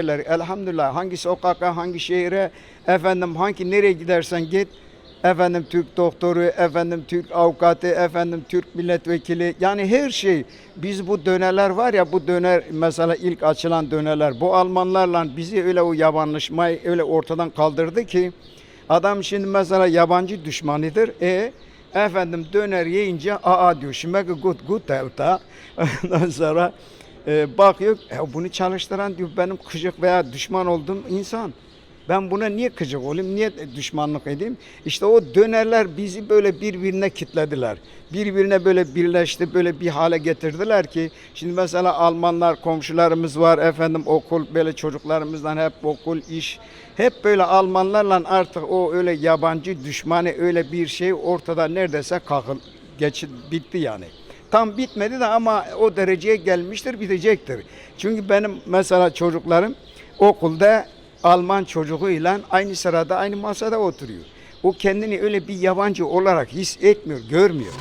iş elhamdülillah. Hangi sokağa hangi şehire efendim hangi nereye gidersen git efendim Türk doktoru, efendim Türk avukatı, efendim Türk milletvekili yani her şey. Biz bu döneler var ya bu döner mesela ilk açılan döneler bu Almanlarla bizi öyle o yabanlaşmayı öyle ortadan kaldırdı ki adam şimdi mesela yabancı düşmanıdır. E efendim döner yiyince aa diyor. Şimdi good good delta ondan sonra e, bakıyor e, bunu çalıştıran diyor benim kıcık veya düşman olduğum insan. Ben buna niye kıcık olayım, niye düşmanlık edeyim? İşte o dönerler bizi böyle birbirine kitlediler. Birbirine böyle birleşti, böyle bir hale getirdiler ki şimdi mesela Almanlar komşularımız var, efendim okul böyle çocuklarımızdan hep okul, iş. Hep böyle Almanlarla artık o öyle yabancı düşmanı öyle bir şey ortada neredeyse kalkın, geçit bitti yani. Tam bitmedi de ama o dereceye gelmiştir, bitecektir. Çünkü benim mesela çocuklarım okulda Alman çocuğuyla aynı sırada aynı masada oturuyor. O kendini öyle bir yabancı olarak his etmiyor, görmüyor.